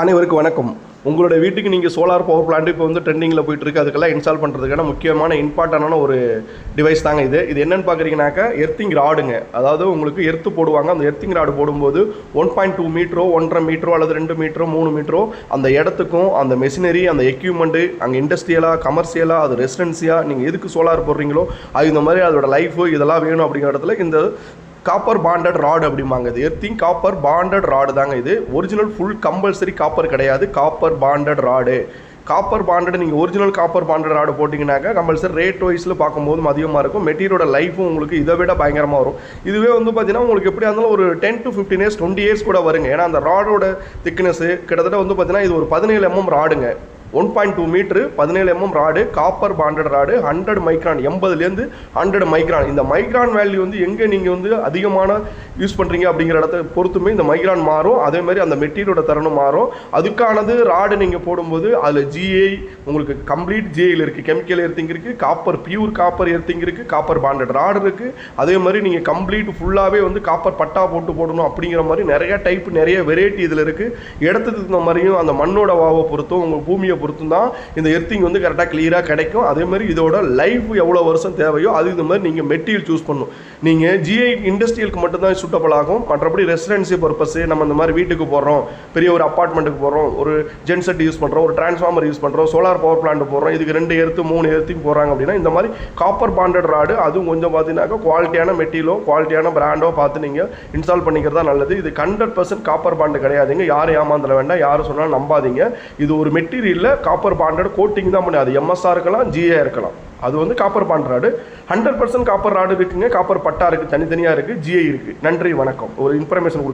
அனைவருக்கும் வணக்கம். உங்களோட வீட்டுக்கு நீங்கள் சோலார் பவர் பிளான்ட் இப்போ வந்து ட்ரெண்டிங்கில் போயிட்டு இருக்கு அதுக்கெல்லாம் இன்ஸ்டால் பண்ணுறதுக்கான முக்கியமான இம்பார்ட்டண்டான ஒரு டிவைஸ் தாங்க இது. இது என்னென்னு பார்க்குறீங்கனாக்கா எர்த்திங் ராடுங்க அதாவது உங்களுக்கு எர்த்து போடுவாங்க. அந்த எர்த்திங் ராடு போடும்போது ஒன் பாயிண்ட் டூ மீட்டரோ ஒன்றரை மீட்டரோ அல்லது ரெண்டு மீட்டரோ மூணு மீட்டரோ அந்த இடத்துக்கும் அந்த மெஷினரி அந்த எக்யூப்மெண்ட்டு அங்கே இண்டஸ்ட்ரியலாக கமர்ஷியலாக அது ரெசிடென்சியாக நீங்கள் எதுக்கு சோலார் போடுறீங்களோ அது இந்த மாதிரி அதோட லைஃபு இதெல்லாம் வேணும் அப்படிங்கிற இடத்துல இந்த காப்பர் பாண்டட் ராடு அப்படிம்பாங்க இது. எர்த்திங் காப்பர் பாண்டட் ராடு தாங்க இது. ஒரிஜினல் ஃபுல் கம்பல்சரி காப்பர் கிடையாது. Copper bonded rod copper bonded நீங்கள் ஒரிஜினல் காப்பர் பாண்டட் ராடு போட்டிங்கனாக்கா கம்பல்சரி ரேட் வைஸில் பார்க்கும்போதும் அதிகமாக இருக்கும். மெட்டீரியலோட லைஃபும் உங்களுக்கு இதை விட பயங்கரமாக வரும். இதுவே வந்து பார்த்தீங்கன்னா உங்களுக்கு எப்படியா இருந்தாலும் ஒரு ten to fifteen years twenty years கூட வருங்க. ஏன்னா அந்த ராடோட திக்னஸ் கிட்டத்தட்ட வந்து பார்த்தீங்கன்னா இது ஒரு பதினேழு mm எம்எம் ராடுங்க ஒன் பாயிண்ட் டூ மீட்ரு பதினேழு MM rod copper bonded rod hundred micron எண்பதுலேருந்து hundred micron இந்த மைக்ரான் வேல்யூ வந்து எங்கே நீங்கள் வந்து அதிகமான யூஸ் பண்ணுறீங்க அப்படிங்கிற இடத்த பொறுத்துமே இந்த மைக்ரான் மாறும். அதே மாதிரி அந்த மெட்டீரியலோட தரணும் மாறும். அதுக்கானது ராடு நீங்கள் போடும்போது அதில் ஜிஐ உங்களுக்கு கம்ப்ளீட் ஜிஏயில் இருக்குது கெமிக்கல் எர்த்திங் இருக்குது காப்பர் பியூர் காப்பர் எர்த்திங் இருக்குது காப்பர் பாண்டட் ராடு இருக்குது அதே மாதிரி நீங்கள் கம்ப்ளீட் ஃபுல்லாகவே வந்து காப்பர் பட்டா போட்டு போடணும் அப்படிங்கிற மாதிரி நிறைய டைப் நிறைய வெரைட்டி இதில் இருக்குது இடத்துக்கு தகுந்த மாதிரியும் அந்த மண்ணோட வாவை பொறுத்தும் உங்கள் பூமியை பொறுத்தும் தான் இந்த எர்த்திங் வந்து கரெக்டாக கிளியராக கிடைக்கும். அதே மாதிரி இதோட லைஃப் எவ்வளோ வருஷம் தேவையோ அது இந்த மாதிரி நீங்கள் மெட்டீரியல் சூஸ் பண்ணும் நீங்கள் ஜிஐ இண்டஸ்ட்ரியலுக்கு மட்டும்தான் சூட்டபிள் ஆகும். மற்றபடி ரெசிடென்சி பர்பஸ் நம்ம இந்த மாதிரி வீட்டுக்கு போடுறோம் பெரிய ஒரு அப்பார்ட்மெண்ட்டுக்கு போகிறோம் ஒரு ஜென்செட் யூஸ் பண்ணுறோம் ஒரு டிரான்ஸ்ஃபார்மர் யூஸ் பண்ணுறோம் சோலார் பவர் பிளான்ட் போடுறோம் இதுக்கு ரெண்டு எர்த்து மூணு எர்த்திங் போகிறாங்க அப்படின்னா இந்த மாதிரி காப்பர் பாண்டட் ராடு அதுவும் கொஞ்சம் பார்த்தீங்கன்னாக்கா குவாலிட்டியான மெட்டீரியலோ குவாலிட்டியான பிராண்டோ பார்த்து நீங்கள் இன்ஸ்டால் பண்ணிக்கிறதா நல்லது. இது ஹண்ட்ரட் பர்சன்ட் காப்பர் பாண்டு கிடையாதுங்க. யாரும் ஏமாந்துட வேண்டாம். யாரும் சொன்னாலும் நம்பாதீங்க. இது ஒரு மெட்டீரியலில் காப்பர் பாண்டட் கோட்டிங் தான் பண்ணி. அது எம்எஸ்ஆர் இருக்கலாம் ஜிஏ இருக்கலாம். அது வந்து copper bond rod hundred percent copper rod இருக்குங்க. காப்பர் பட்டா இருக்குது தனித்தனியாக இருக்குது ஜிஐ இருக்குது நன்றி வணக்கம். ஒரு இன்ஃபர்மேஷன்